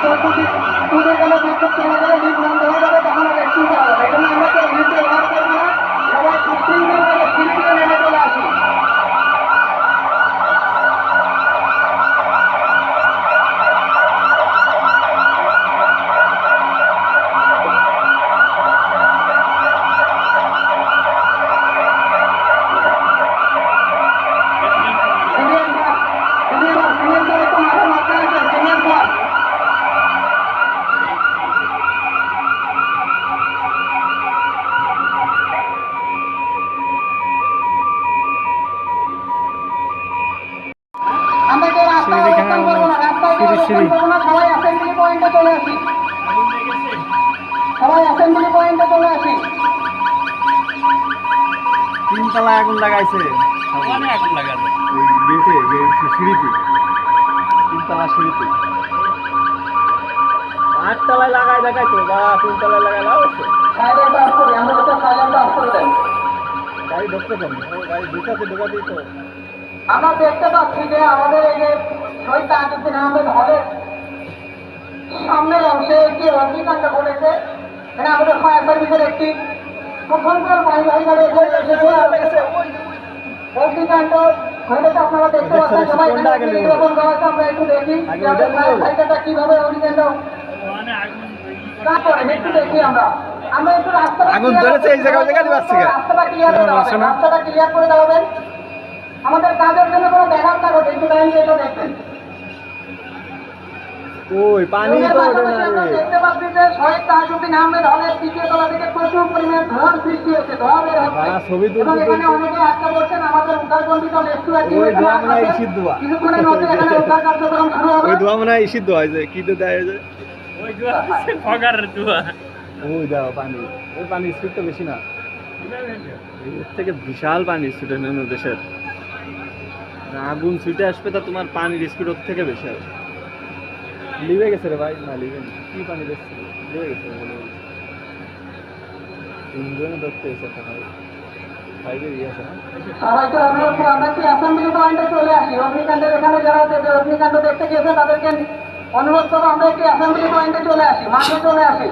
তুলে গেলে বিদ্যুৎ চলে গেলে লিফট বন্ধ হয়ে যাবে তখন আর একটু হবে না। এই জন্য আমরা কেউ লিফট ব্যবহার করব না সবাই সুশৃঙ্খলভাবে সিঁড়ি থেকে নেমে চলে আসি senior sir senior senior sir একটু মাঠে মাঠে আসেন সিনিয়র স্যার আমরা কেউ রাস্তায় অবস্থান করব না না সবাই অ্যাসেম্বলি পয়েন্টে চলে আসি সবাই অ্যাসেম্বলি পয়েন্টে চলে আসি তিনতলা আগুন লাগাইছে। আগুন লাগানো গেটে সিঁড়িতে। তিনতলা সিঁড়িতে। আটতলায় লাগাই লাগাইতো বা তিনতলায় লাগাই লাগাইছে সাইলেন্ট অফ করি আমরা তো সাইলেন্ট অফ করে দেন গাড়ি ঢুকতে পারি ও গাড়ি ঢুকাতে ঢুকাতেই তো। আমরা দেখতে পাচ্ছি যে আমাদের এই যে তাজউদ্দিন আহমেদ হলের সামনের অংশে একটি অগ্নিকাণ্ড ঘটেছে। এখানে আমাদের ফায়ার সার্ভিসের একটি প্রথমকার গাড়ি অগ্নিকাণ্ড ঘটেছে আপনারা দেখতে পাচ্ছেন। সবাই এখানে করা হয়েছে, আমরা একটু দেখি যে আমাদের ফায়ার সার্ভিসটা কীভাবে অগ্নিকাণ্ড মানে আগুন তারপরে একটু দেখি আমরা। আমরা একটু রাস্তাটা আগুন clear এই জায়গায়, জায়গায় পাচ্ছি রাস্তাটা ক্লিয়ার করে রাস্তাটা ক্লিয়ার করে দেওয়াবেন আমাদের কাজের জন্য কোনো ব্যাঘাত না ঘটে একটু এটা দেখবেন ওই পানি তো ওঠে না রে। দেখতে পাচ্ছি যে শহীদ তাজউদ্দিন আহমেদ হলের তৃতীয় তলা থেকে প্রচুর পরিমাণে সৃষ্টি বের হচ্ছে। বাড়া ছবি তুলতে এখানে অনেকে আটকা পড়ছেন আমাদের উদ্ধারকর্মীত রেস্কিউ ওই ধোঁয়া মনে হয় ইসির। কিছুক্ষণের মধ্যে এখানে উদ্ধার কার্যক্রম শুরু হবে। ওই ধোয়া মনে হয় ইসির ধোয়া হয়েছে কি তো দেয় যে ওই দোয়া ফগার দোয়া। ওই দাও পানি। ওই পানি স্পিড তো বেশি না। এর থেকে বিশাল পানি স্পিড দেশের। আগুন ছুটে আসবে তা তোমার পানির স্পিড ওর থেকে বেশি হবে। লিভে গেছে রে ভাই? না লিভে কি পানি দেখছে লিভে গেছে বলে তিনজনে ধরতে এসে ভাই। ফাইভের ইয়ে আছে আমরা একটি অ্যাসেম্বলি পয়েন্টে চলে আসি। অগ্নিকাণ্ডের এখানে যারা অগ্নিকাণ্ড দেখতে গিয়েছে তাদেরকে অনুরোধ করব আমরা একটি অ্যাসেম্বলি পয়েন্টে চলে আসি, মাঠে চলে আসি।